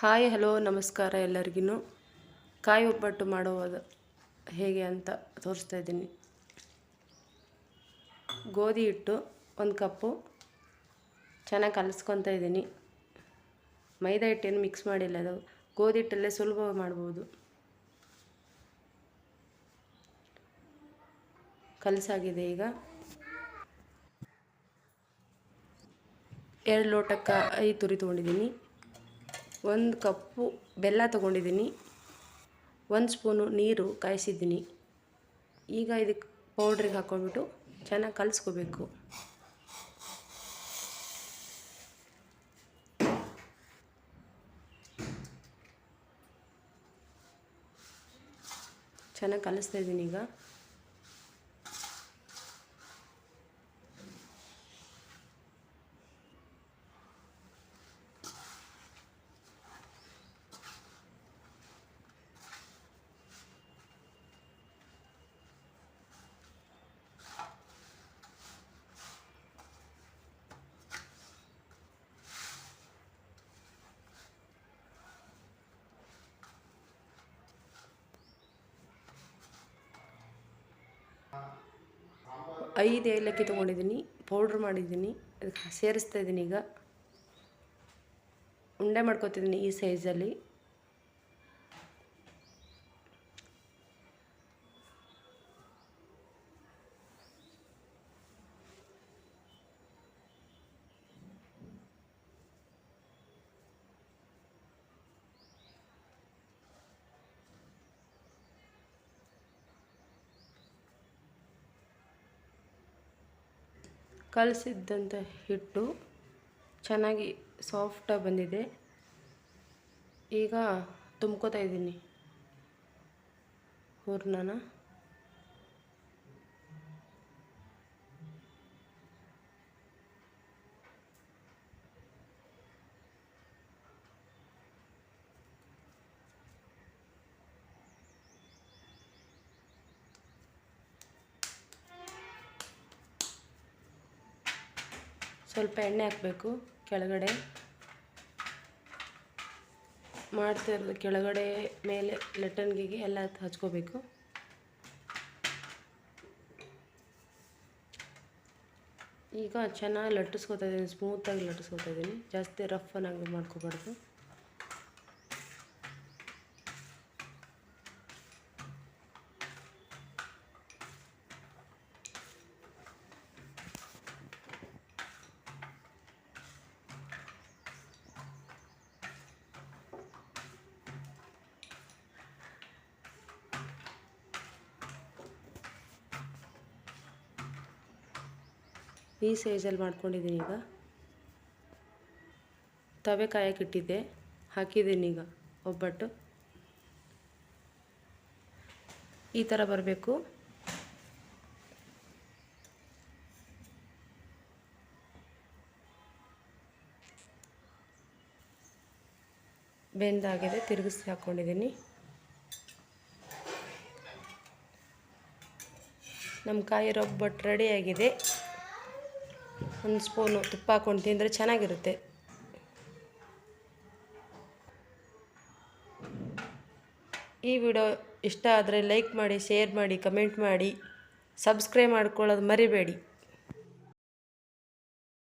Hi, hello, ನಮಸ್ಕಾರ ಎಲ್ಲರಿಗೂ ಕಾಯಿ ಒಬ್ಬಟ್ಟು ಮಾಡುವುದು ಹೇಗೆ ಅಂತ ತೋರಿಸ್ತಾ ಇದ್ದೀನಿ. ಗೋಧಿ ಹಿಟ್ಟು ಒಂದು ಕಪ್ಪು. ಚೆನ್ನಾಗಿ ಕಲಿಸ್ಕೊತಾ ಇದ್ದೀನಿ. ಮೈದಾ ಹಿಟ್ಟೇನು ಮಿಕ್ಸ್ ಮಾಡಿಲ್ಲ ಅದು. ಗೋಧಿ ಹಿಟ್ಟಲ್ಲೇ ಸುಲಭವಾಗಿ ಮಾಡ್ಬೋದು. ಕಲಸಾಗಿದೆ ಈಗ. ಎರಡು ಲೋಟಕ್ಕೆ ಐದು ತುರಿ ತೊಗೊಂಡಿದ್ದೀನಿ. ಒಂದು ಕಪ್ಪು ಬೆಲ್ಲ ತೊಗೊಂಡಿದ್ದೀನಿ. ಒಂದು ಸ್ಪೂನು ನೀರು ಕಾಯಿಸಿದ್ದೀನಿ. ಈಗ ಇದಕ್ಕೆ ಪೌಡ್ರಿಗೆ ಹಾಕ್ಕೊಂಡ್ಬಿಟ್ಟು ಚೆನ್ನಾಗಿ ಕಲಿಸ್ಕೋಬೇಕು. ಚೆನ್ನಾಗಿ ಕಲಿಸ್ತಾ ಇದ್ದೀನಿ ಈಗ. ಐದು ಏಲಕ್ಕಿ ತೊಗೊಂಡಿದ್ದೀನಿ ಪೌಡ್ರ್ ಮಾಡಿದ್ದೀನಿ ಅದಕ್ಕೆ ಸೇರಿಸ್ತಾ ಇದ್ದೀನಿ ಈಗ. ಉಂಡೆ ಮಾಡ್ಕೊತಿದ್ದೀನಿ ಈ ಸೈಜಲ್ಲಿ ಕಲಸಿದ್ದಂಥ ಹಿಟ್ಟು ಚೆನ್ನಾಗಿ ಸಾಫ್ಟಾಗಿ ಬಂದಿದೆ. ಈಗ ತುಂಬ್ಕೋತಾ ಇದ್ದೀನಿ. ಹೂರ್ಣನ. ಸ್ವಲ್ಪ ಎಣ್ಣೆ ಹಾಕಬೇಕು ಕೆಳಗಡೆ. ಮಾಡ್ತಿರೋದು ಕೆಳಗಡೆ ಮೇಲೆ ಲಟ್ಟಣಿಗೆಗೆ ಎಲ್ಲ ಹಚ್ಕೋಬೇಕು. ಈಗ ಚೆನ್ನಾಗಿ ಲಟ್ಟಿಸ್ಕೊತಾ ಇದ್ದೀನಿ ಸ್ಮೂತಾಗಿ ಲಟ್ಟಿಸ್ಕೋತಾ ಇದ್ದೀನಿ. ಜಾಸ್ತಿ ರಫ್ ಆಗಿ ಮಾಡ್ಕೋಬಾರ್ದು. ಈ ಸೈಜಲ್ಲಿ ಮಾಡ್ಕೊಂಡಿದ್ದೀನಿ ಈಗ. ತವೆ ಕಾಯಕ್ಕಿಟ್ಟಿದ್ದೆ, ಹಾಕಿದ್ದೀನಿ ಈಗ ಒಬ್ಬಟ್ಟು. ಈ ಥರ ಬರಬೇಕು. ಬೆಂದಾಗಿದೆ, ತಿರುಗಿಸಿ ಹಾಕ್ಕೊಂಡಿದ್ದೀನಿ ನಮ್ಮ ಕಾಯಿ ರೊಬ್ಬಟ್ಟು ರೆಡಿಯಾಗಿದೆ ಒಂದು ಸ್ಪೂನು ತುಪ್ಪ ಹಾಕ್ಕೊಂಡು ತಿಂದರೆ ಚೆನ್ನಾಗಿರುತ್ತೆ. ಈ ವಿಡಿಯೋ ಇಷ್ಟ ಆದರೆ ಲೈಕ್ ಮಾಡಿ, ಶೇರ್ ಮಾಡಿ, ಕಮೆಂಟ್ ಮಾಡಿ, ಸಬ್ಸ್ಕ್ರೈಬ್ ಮಾಡ್ಕೊಳ್ಳೋದು ಮರಿಬೇಡಿ.